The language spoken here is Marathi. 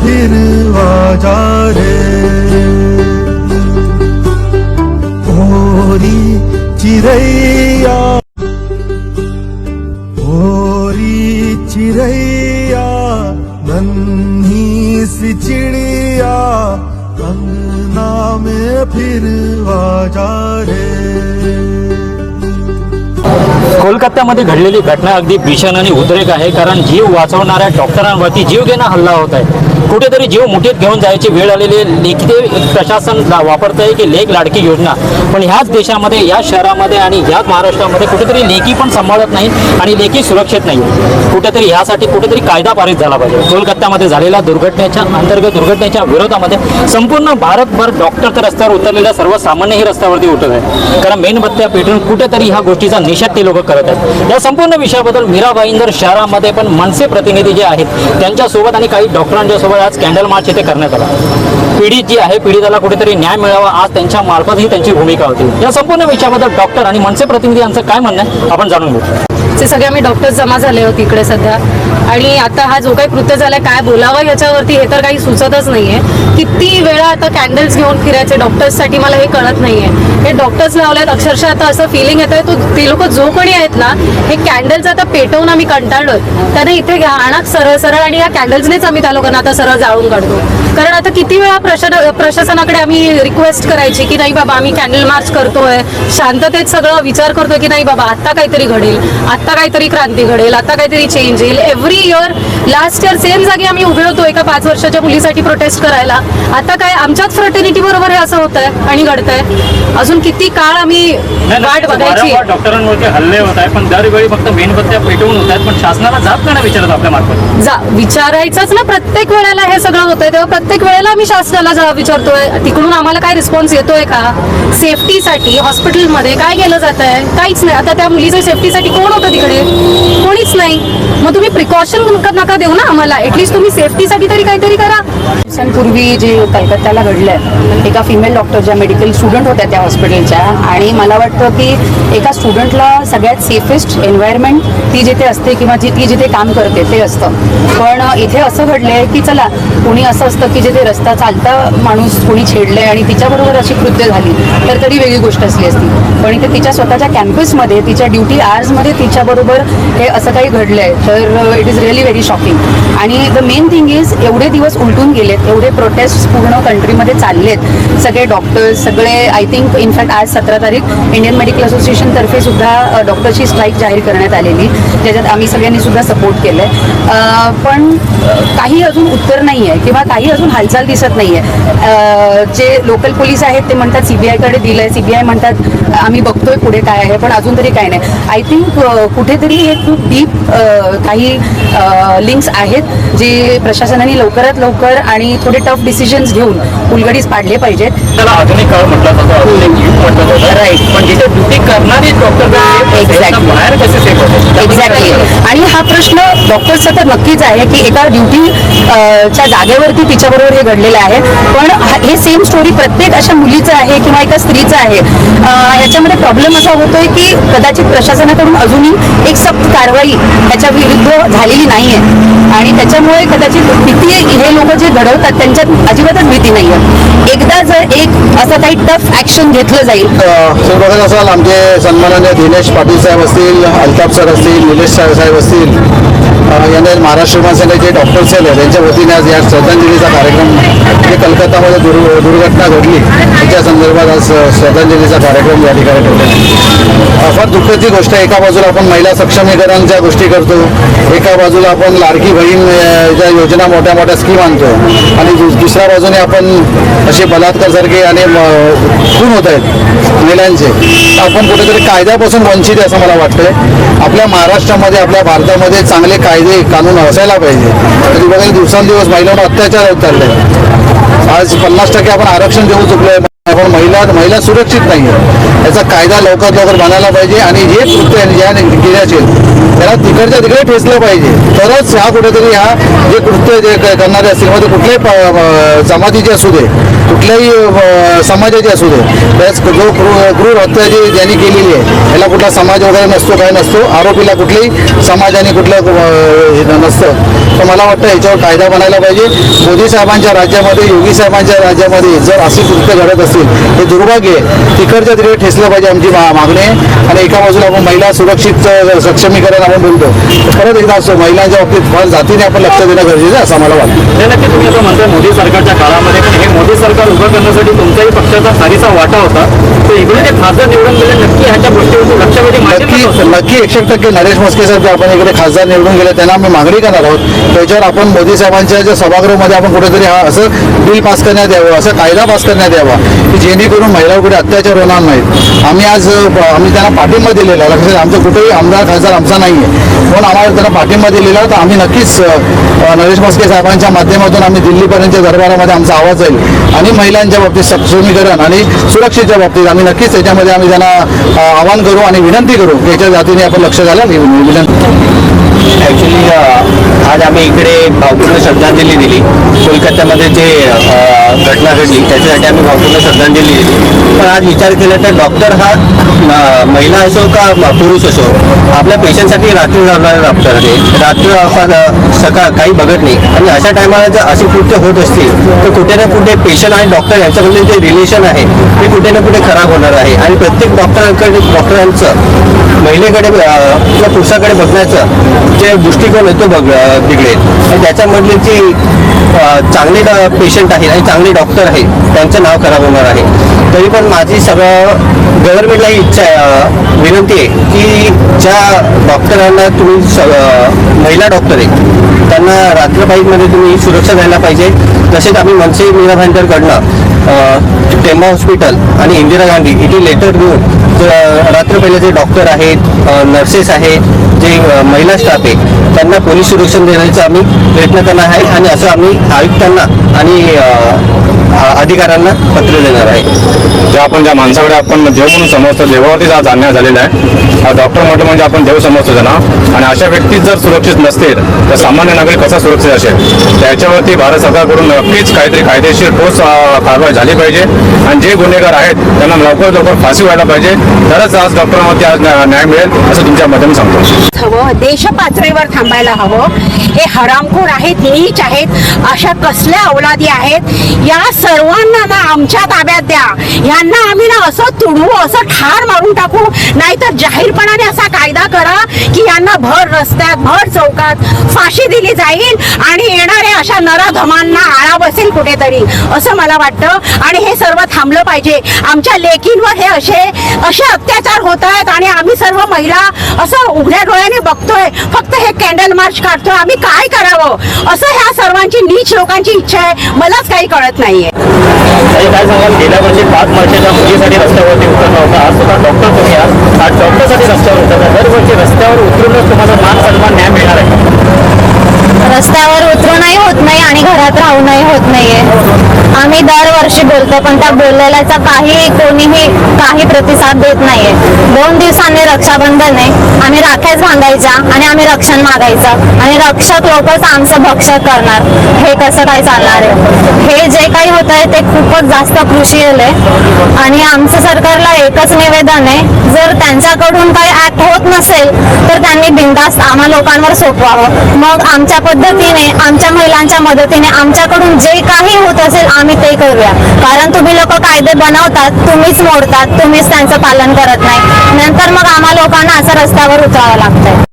फिर आ जा रे। ओरी चिरैया। ओरी चिरैया नन्ही सी चिड़िया अंगना में फिर आ जा रे कोलकात्यामध्ये घडलेली घटना अगदी भीषण आणि उद्रेक आहे कारण जीव वाचवणाऱ्या डॉक्टरांवरती जीवघेणा हल्ला होत आहे. कुठेतरी जीव मुठीत घेऊन जायची वेळ आलेली आहे. लेखी प्रशासन वापरत आहे की लेख लाडकी योजना. पण ह्याच देशामध्ये या शहरामध्ये आणि ह्याच महाराष्ट्रामध्ये कुठेतरी लेखी पण सांभाळत नाही आणि लेखी सुरक्षित नाही. कुठेतरी ह्यासाठी कुठेतरी कायदा पारित झाला पाहिजे. कोलकात्यामध्ये झालेल्या दुर्घटनेच्या अंतर्गत दुर्घटनेच्या विरोधामध्ये संपूर्ण भारतभर डॉक्टर तर रस्त्यावर उतरलेल्या सर्वसामान्यही रस्त्यावरती उठत आहे. कारण मेणबत्त्या पेटून कुठेतरी ह्या गोष्टीचा निषेध ते लोक करत आहेत. या संपूर्ण विषयाबद्दल मीरा भाईंदर शहरामध्ये पण मनसे प्रतिनिधी जे आहेत त्यांच्यासोबत आणि काही डॉक्टरांच्या सोबत आज कॅन्डल मार्च इथे करण्यात आला. पीडित जी आहे पीडिताला कुठेतरी न्याय मिळावा आज त्यांच्या मार्फत ही त्यांची भूमिका होती. या संपूर्ण विषयाबद्दल डॉक्टर आणि मनसे प्रतिनिधी यांचं काय म्हणणं आहे आपण जाणून घेऊ. ते सगळे आम्ही डॉक्टर्स जमा झाले होते इकडे सध्या. आणि आता हा जो काही कृत्य झालाय काय बोलावं याच्यावरती हे तर काही सुचतच नाहीये. किती वेळा आता कॅन्डल्स घेऊन फिरायचे डॉक्टर्ससाठी मला हे कळत नाहीये. हे डॉक्टर्स लावल्यात अक्षरशः आता असं फिलिंग येत आहे तो ते लोक जो कोणी आहेत ना हे कॅन्डल्स आता पेटवून आम्ही कंटाळलोय. त्याने इथे घ्या आणा सरळ सरळ आणि या कॅन्डल्सनेच आम्ही त्या लोकांना आता सरळ जाळून काढतो. कारण आता किती वेळा प्रशासन प्रशासनाकडे आम्ही रिक्वेस्ट करायची की नाही बाबा आम्ही कॅन्डल मार्च करतोय. शांततेत सगळं विचार करतोय की नाही बाबा आता काहीतरी घडेल. आता काहीतरी क्रांती घडेल आता काहीतरी चेंज येईल. Every year last year same जागी आम्ही उभे होतो एका पाच वर्षाच्या मुलीसाठी प्रोटेस्ट करायला. आता काय आमच्याच फ्रटर्निटी बरोबर हे असं होतंय आणि घडतंय. अजून किती काळ आम्ही वाट बघायची. डॉक्टरांवरती हल्ले होत आहे पण दरवेळी फक्त मेणबत्त्या पेटवून होत आहेत पण शासनाला जाब का नाही विचारत आपल्या मार्फत. जा विचारायचंच ना प्रत्येक वेळेला हे सगळं होतंय तेव्हा प्रत्येक वेळेला आम्ही शासनाला जबाब विचारतोय. तिकडून आम्हाला काय रिस्पॉन्स येतोय का? सेफ्टीसाठी हॉस्पिटलमध्ये काय केलं जात आहे काहीच नाही. आता त्या मुलीच्या सेफ्टीसाठी कोण होतं तिकडे कोणीच नाही. मग तुम्ही प्रिकॉशन नका देऊ ना आम्हाला? ऍटलीस्ट तुम्ही सेफ्टीसाठी तरी काहीतरी करा. दिवसांपूर्वी जे कलकत्त्याला घडलंय एका फिमेल डॉक्टर ज्या मेडिकल स्टुडंट होत्या त्या हॉस्पिटलच्या आणि मला वाटतं की एका स्टुडंटला सगळ्यात सेफेस्ट एन्व्हायरमेंट ती जिथे असते किंवा जी ती जिथे काम करते ते असतं. पण इथे असं घडलंय की चला कुणी असं असतं की जिथे रस्ता चालता माणूस कोणी छेडलंय आणि तिच्याबरोबर अशी कृत्य झाली तर तरी वेगळी गोष्ट असली असती. पण इथे तिच्या स्वतःच्या कॅम्पसमध्ये तिच्या ड्युटी आवर्समध्ये तिच्याबरोबर हे असं काही घडलंय. तर it is really very shocking आणि द मेन थिंग इज एवढे दिवस उलटून गेलेत एवढे प्रोटेस्ट पूर्ण कंट्रीमध्ये चाललेत. सगळे डॉक्टर्स सगळे आय थिंक इनफॅक्ट आज सतरा तारीख इंडियन मेडिकल असोसिएशन तर्फे सुद्धा डॉक्टरची स्ट्राईक जाहीर करण्यात आलेली. ज्याच्यात आम्ही सगळ्यांनी सुद्धा सपोर्ट केलंय. आहे पण काही अजून उत्तर नाही आहे किंवा काही अजून हालचाल दिसत नाही आहे जे लोकल पोलीस आहेत ते म्हणतात सीबीआयकडे दिलंय. सीबीआय म्हणतात आम्ही बघतोय पुढे काय आहे पण अजून तरी काय नाही. आय थिंक कुठेतरी हे खूप डीप काही लिंक्स आहेत जे प्रशासनाने लवकरात लवकर आणि थोडे टफ डिसिजन्स घेऊन उलगडीस पाडले पाहिजेत. त्याला आधुनिक काळ म्हटलं जातं आधुनिक युग म्हटलं जातं. Right. पण जिथे ड्युटी करणारे डॉक्टर Exactly. बाहेर कसे सेफ एक्झॅक्टली आणि हा प्रश्न डॉक्टरचा तर नक्कीच आहे की एका ड्युटी च्या जागेवरती तिच्याबरोबर हे घडलेलं आहे. पण हा- सेम स्टोरी प्रत्येक अशा मुलीचं आहे किंवा एका स्त्रीचं आहे. याच्यामध्ये प्रॉब्लेम असा होतोय की कदाचित प्रशासनाकडून अजूनही एक सक्त कारवाई त्याच्या विरुद्ध झालेली नाही आहे आणि त्याच्यामुळे कदाचित भीती हे लोक जे घडवतात त्यांच्यात अजिबातच भीती नाही आहे एकदा जर एक असं काही टफ ऍक्शन घेतलं जाईल तुम्ही बघत असाल आमचे सन्माननीय दिनेश पाटील साहेब असतील अल्ताफ सर असतील निलेश साहेब असतील यांनी महाराष्ट्र विमान सेनेचे डॉक्टर सेल आहे. त्यांच्या वतीने आज या श्रद्धांजलीचा कार्यक्रम जे कलकत्तामध्ये दुर् दुर्घटना घडली. त्याच्या संदर्भात आज श्रद्धांजलीचा कार्यक्रम या ठिकाणी ठेवला फार दुःखाची गोष्ट आहे. एका बाजूला आपण महिला सक्षमीकरणच्या गोष्टी करतो. एका बाजूला आपण लाडकी बहीण ज्या योजना मोठ्या मोठ्या स्कीम आणतो. आणि दुसऱ्या बाजूने आपण असे बलात्कारसारखे आणि खून होत आहेत महिलांचे. तर आपण कुठेतरी कायद्यापासून वंचित आहे असं मला वाटतंय. आपल्या महाराष्ट्रामध्ये आपल्या भारतामध्ये चांगले कायदे कानून असायला पाहिजे. तरी बघा दिवसांदिवस महिलांवर अत्याचार होत चालले. आज पन्नास टक्के आपण आरक्षण देऊ चुकलोय पण महिला महिला सुरक्षित नाही आहे याचा कायदा लवकरात लवकर बनायला पाहिजे आणि हे कृत्य ज्या गिऱ्याचे त्याला तिकडच्या तिकडे ठेचलं पाहिजे. तरच ह्या कुठेतरी ह्या जे कृत्य जे करणारे असतील म्हणजे कुठल्याही प- जमातीचे असू दे कुठल्याही समाजाचे समाजाची असू दे. त्याच जो क्रूर हत्या जी ज्यांनी केलेली आहे याला कुठला समाज वगैरे नसतो काय नसतो आरोपीला कुठल्याही समाजाने कुठलं हे नसतं. तर मला वाटतं याच्यावर कायदा बनायला पाहिजे. मोदी साहेबांच्या राज्यामध्ये योगी साहेबांच्या राज्यामध्ये जर अशी कृत्य घडत असतील हे दुर्भाग्य आहे. तिकडच्या तिकडे ठेचलं पाहिजे आमची मागणी आहे. आणि एका बाजूला आपण महिला सुरक्षित सक्षमीकरण आपण बोलतो. खरंच एकदा असं महिलांच्या बाबतीत फार जातीने आपण लक्ष देणं गरजेचं आहे असं मला वाटतं. नक्की तुम्ही असं म्हणताय मोदी सरकारच्या काळामध्ये पण हे मोदी सरकार उभं करण्यासाठी तुमच्याही पक्षाचा सारीचा वाटा होता. तर इकडे खासदार नक्की नक्की एकशे टक्के नरेश मस्के साहेब जे आपण इकडे खासदार निवडून गेले त्यांना आम्ही मागणी करणार आहोत. त्याच्यावर आपण मोदी साहेबांच्या ज्या सभागृहामध्ये आपण कुठेतरी हा असं बिल पास करण्यात यावं असं कायदा पास करण्यात यावा की जेणेकरून महिलावर कुठे अत्याचार होणार नाहीत. आम्ही आज आम्ही त्यांना पाठिंबा दिलेला आहे. लक्षात आमचं कुठेही आमदार खासदार आमचा नाही आहे पण आम्हाला त्यांना पाठिंबा दिलेला तर आम्ही नक्कीच नरेश मस्के साहेबांच्या माध्यमातून आम्ही दिल्लीपर्यंतच्या दरबारामध्ये आमचा आवाज जाईल. आणि महिलांच्या बाबतीत सक्षमीकरण आणि सुरक्षेच्या बाबतीत आम्ही नक्कीच त्याच्यामध्ये आम्ही त्यांना आवाहन करू आणि विनंती करू याच्या जातीने आपण लक्ष घाला ॲक्च्युली आज आम्ही इकडे भावपूर्ण श्रद्धांजली दिली. कोलकात्यामध्ये जे घटना घडली त्याच्यासाठी आम्ही भावपूर्ण श्रद्धांजली दिली. पण आज विचार केला तर डॉक्टर हा महिला असो का पुरुष असो आपल्या पेशंटसाठी रात्री जाणारे डॉक्टर आहे रात्री सकाळ काही बघत नाही. आणि अशा टायमाला जर अशी कृत्य होत असतील तर कुठे ना कुठे पेशंट आणि डॉक्टर यांच्यामध्ये जे रिलेशन आहे ते कुठे ना कुठे खराब होणार आहे. आणि प्रत्येक डॉक्टरांकडे डॉक्टरांचं महिलेकडे किंवा पुरुषाकडे बघण्याचं जे दृष्टिकोन आहे तो बघ तिकडे आणि त्याच्यामधले जे चांगले पेशंट आहेत आणि चांगले डॉक्टर आहेत त्यांचं नाव खराब होणार आहे. तरी पण माझी सगळं गव्हर्नमेंटला ही इच्छा आहे विनंती आहे की ज्या डॉक्टरांना तुम्ही स- महिला डॉक्टर आहे त्यांना रात्रपाळीमध्ये तुम्ही सुरक्षा द्यायला पाहिजे. तसेच आम्ही मनसे मीरा भाईंदरकडनं टेंबा हॉस्पिटल आणि इंदिरा गांधी इथे लेटर देऊन रात्र पहिले जे डॉक्टर आहेत नर्सेस आहेत जे महिला स्टाफ आहे त्यांना पोलीस सुरक्षण देण्याचा आम्ही प्रयत्न करणार आहे आणि असं आम्ही आयुक्तांना आणि अधिकाऱ्यांना पत्र देणार आहे. जे आपण ज्या माणसाकडे आपण देव म्हणून समजतो देवावरतीच आज अन्याय झालेला आहे डॉक्टर म्हटलं म्हणजे आपण देव समजतो त्यांना आणि अशा व्यक्ती जर सुरक्षित नसतील तर सामान्य नागरिक कसा सुरक्षित असेल? त्याच्यावरती भारत सरकारकडून नक्कीच काहीतरी कायदेशीर ठोस कारवाई झाली पाहिजे. आणि जे गुन्हेगार आहेत त्यांना लवकर लवकर फाशी व्हायला पाहिजे. तरच आज डॉक्टरांवरती आज न्या- न्याय मिळेल असं तुमच्या माध्यमातून सांगतो. हवं देश पातळीवर थांबायला हवं. हे हरामखोर आहेत नीच आहेत अशा कसल्या अवलादी आहेत? या सर्वांना ना आमच्या ताब्यात द्या. यांना आम्ही ना असं तुडवू असं ठार मारून टाकू. नाहीतर जाहीरपणाने असा कायदा करा की यांना भर रस्त्यात भर चौकात फाशी दिली जाईल आणि अशा नराधमांना आळा बसेल कुठेतरी असं मला वाटतं. आणि हे सर्व थांबलं पाहिजे. आमच्या लेकींवर हे असे असे अत्याचार होत आहेत आणि आम्ही सर्व महिला असं उघड्या डोळ्याने बघतोय. फक्त हे कॅन्डल मार्च काढतोय. आम्ही काय करावं? असं ह्या सर्वांची नीच लोकांची इच्छा आहे. मलाच काही कळत नाहीये. काय सांगाल? गेल्या वर्षी पाच मार्चच्या मुलीसाठी रस्त्यावरती उतरला होता. आज सुद्धा डॉक्टर तुम्ही आज डॉक्टरसाठी रस्त्यावर उतरला. दरवर्षी रस्त्यावर उतरूनच तुम्हाला मान सन्मान न्याय मिळणार आहे. रस्त्यावर उतरूनही होत नाही आणि घरात राहूनही होत नाहीये. आम्ही दरवर्षी बोलतो पण त्या बोललेल्याचा काही कोणीही काही प्रतिसाद देत नाहीये. दोन दिवसांनी रक्षाबंधन आहे. आम्ही राख्याच बांधायच्या आणि आम्ही रक्षण मागायचं. आणि रक्षक लोकच आमचं भक्षक करणार. हे कसं काय चालणार आहे? हे जे काही होत आहे ते खूपच जास्त कृषील आहे आणि आमचं सरकारला एकच निवेदन आहे. जर त्यांच्याकडून काही ऍक्ट होत नसेल तर त्यांनी बिंदास्त आम्हा लोकांवर सोपवावं. मग आमच्या मदतीने आमच्या महिलांच्या मदतीने आमच्याकडून जे काही होत असेल आम्ही ते करूया. कारण तुम्ही लोक कायदे बनवतात तुम्हीच मोडतात तुम्हीच त्यांचं पालन करत नाही. नंतर मग आम्हा लोकांना असं रस्त्यावर उतरावं लागतंय.